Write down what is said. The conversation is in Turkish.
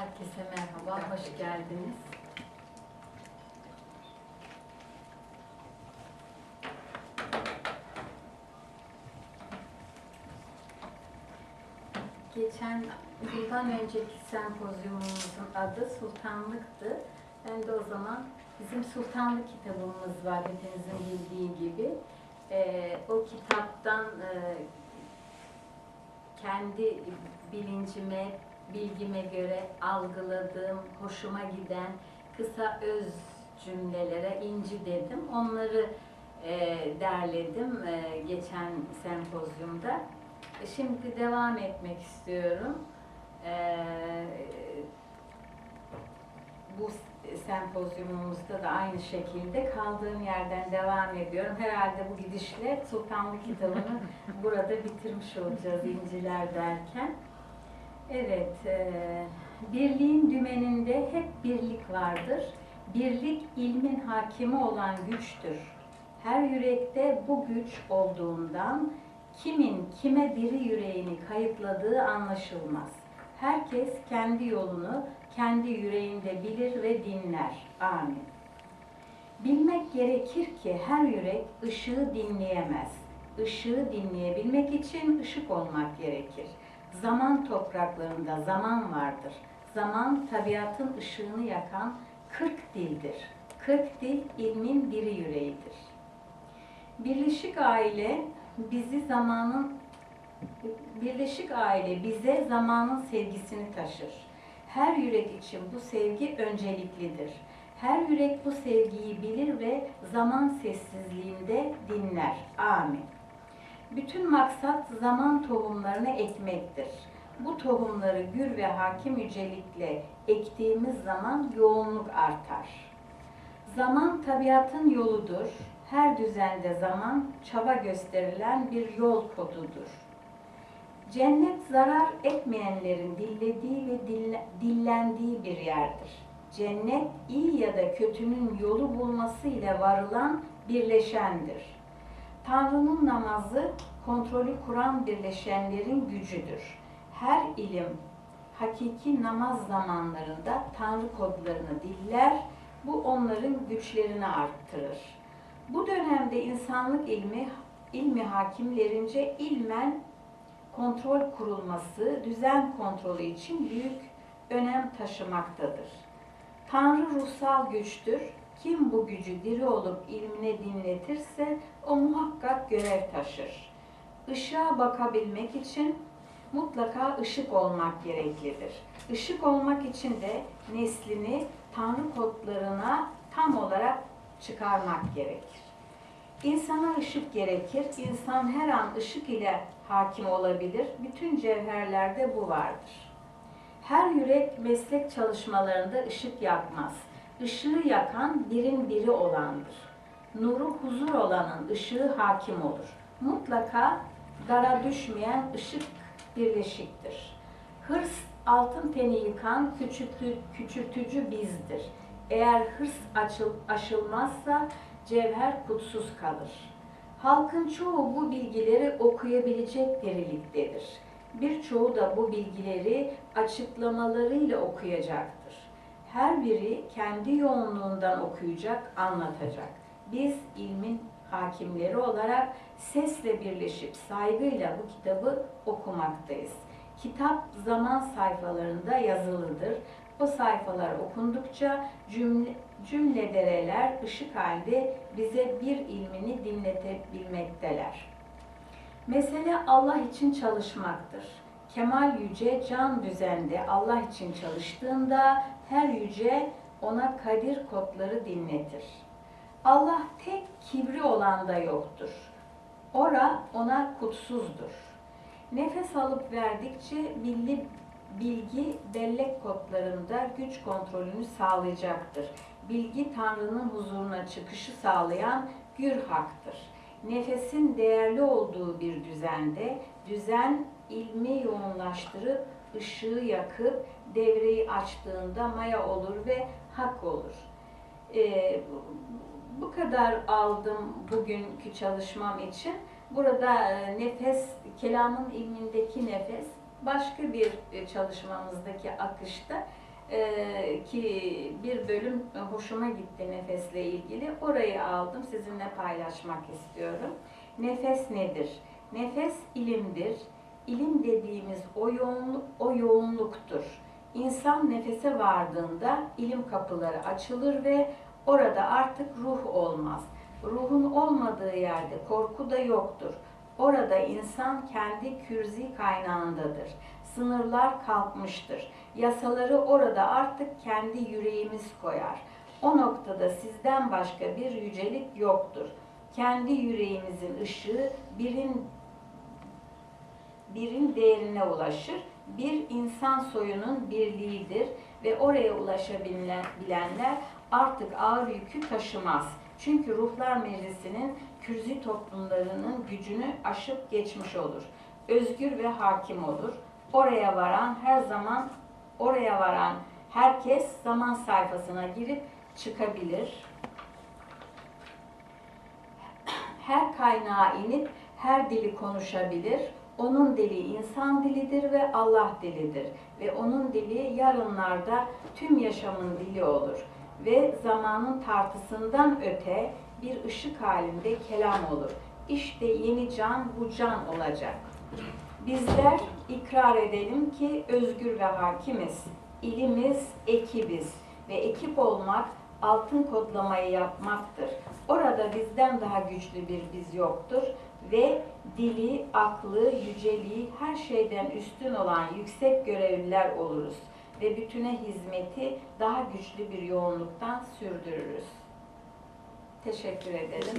Herkese merhaba, hoş geldiniz. Geçen yıldan önceki sempozyumumuzun adı Sultanlık'tı. Ben de o zaman bizim Sultanlık kitabımız var hepinizin bildiği gibi. Ee, o kitaptan e, kendi bilincime, bilgime göre algıladığım, hoşuma giden kısa öz cümlelere inci dedim. Onları e, derledim e, geçen sempozyumda. E, Şimdi devam etmek istiyorum. E, bu sempozyumumuzda da aynı şekilde kaldığım yerden devam ediyorum. Herhalde bu gidişle Sultanlık kitabını burada bitirmiş olacağız inciler derken. Evet, e, birliğin dümeninde hep birlik vardır. Birlik ilmin hakimi olan güçtür. Her yürekte bu güç olduğundan kimin kime diri yüreğini kayıtladığı anlaşılmaz. Herkes kendi yolunu kendi yüreğinde bilir ve dinler. Amin. Bilmek gerekir ki her yürek ışığı dinleyemez. Işığı dinleyebilmek için ışık olmak gerekir. Zaman topraklarında zaman vardır. Zaman tabiatın ışığını yakan kırk dildir. Kırk dil ilmin biri yüreğidir. Birleşik aile bizi zamanın Birleşik aile bize zamanın sevgisini taşır. Her yürek için bu sevgi önceliklidir. Her yürek bu sevgiyi bilir ve zaman sessizliğinde dinler. Amin. Bütün maksat zaman tohumlarını ekmektir. Bu tohumları gür ve hakim yücelikle ektiğimiz zaman yoğunluk artar. Zaman tabiatın yoludur. Her düzende zaman çaba gösterilen bir yol kodudur. Cennet zarar etmeyenlerin dillediği ve dille- dillendiği bir yerdir. Cennet iyi ya da kötünün yolu bulması ile varılan birleşendir. Tanrı'nın namazı kontrolü kuran birleşenlerin gücüdür. Her ilim hakiki namaz zamanlarında Tanrı kodlarını diller, bu onların güçlerini arttırır. Bu dönemde insanlık ilmi, ilmi hakimlerince ilmen kontrol kurulması, düzen kontrolü için büyük önem taşımaktadır. Tanrı ruhsal güçtür. Kim bu gücü diri olup ilmine dinletirse o muhakkak görev taşır. Işığa bakabilmek için mutlaka ışık olmak gereklidir. Işık olmak için de neslini Tanrı kodlarına tam olarak çıkarmak gerekir. İnsana ışık gerekir. İnsan her an ışık ile hakim olabilir. Bütün cevherlerde bu vardır. Her yürek meslek çalışmalarında ışık yakmaz. Işığı yakan birin biri olandır. Nuru huzur olanın ışığı hakim olur. Mutlaka dara düşmeyen ışık birleşiktir. Hırs altın teni yıkan küçültü, küçültücü bizdir. Eğer hırs açıl, aşılmazsa cevher kutsuz kalır. Halkın çoğu bu bilgileri okuyabilecek diriliktedir. Birçoğu da bu bilgileri açıklamalarıyla okuyacaktır. Her biri kendi yoğunluğundan okuyacak, anlatacak. Biz ilmin hakimleri olarak sesle birleşip saygıyla bu kitabı okumaktayız. Kitap zaman sayfalarında yazılıdır. O sayfalar okundukça cümle, cümle ışık halde bize bir ilmini dinletebilmekteler. Mesele Allah için çalışmaktır. Kemal yüce can düzende Allah için çalıştığında her yüce ona kadir kodları dinletir. Allah tek kibri olan da yoktur. Ora ona kutsuzdur. Nefes alıp verdikçe bilgi, bilgi bellek kodlarında güç kontrolünü sağlayacaktır. Bilgi Tanrı'nın huzuruna çıkışı sağlayan gür haktır. Nefesin değerli olduğu bir düzende düzen ilmi yoğunlaştırıp ışığı yakıp devreyi açtığında maya olur ve hak olur. Ee, bu kadar aldım bugünkü çalışmam için. Burada e, nefes, kelamın ilmindeki nefes başka bir e, çalışmamızdaki akışta Ee, ki bir bölüm hoşuma gitti nefesle ilgili. Orayı aldım, sizinle paylaşmak istiyorum. Nefes nedir? Nefes ilimdir. İlim dediğimiz o, yoğunluk, o yoğunluktur. İnsan nefese vardığında ilim kapıları açılır ve orada artık ruh olmaz. Ruhun olmadığı yerde korku da yoktur. Orada insan kendi kürzi kaynağındadır. Sınırlar kalkmıştır. Yasaları orada artık kendi yüreğimiz koyar. O noktada sizden başka bir yücelik yoktur. Kendi yüreğimizin ışığı birin birin değerine ulaşır. Bir insan soyunun birliğidir ve oraya ulaşabilenler artık ağır yükü taşımaz. Çünkü Ruhlar Meclisi'nin kürzi toplumlarının gücünü aşıp geçmiş olur. Özgür ve hakim olur. Oraya varan her zaman oraya varan herkes zaman sayfasına girip çıkabilir. Her kaynağa inip her dili konuşabilir. Onun dili insan dilidir ve Allah dilidir. Ve onun dili yarınlarda tüm yaşamın dili olur. Ve zamanın tartısından öte bir ışık halinde kelam olur. İşte yeni can bu can olacak. Bizler ikrar edelim ki özgür ve hakimiz. İlimiz ekibiz ve ekip olmak altın kodlamayı yapmaktır. Orada bizden daha güçlü bir biz yoktur ve dili, aklı, yüceliği her şeyden üstün olan yüksek görevliler oluruz ve bütüne hizmeti daha güçlü bir yoğunluktan sürdürürüz. Teşekkür ederim.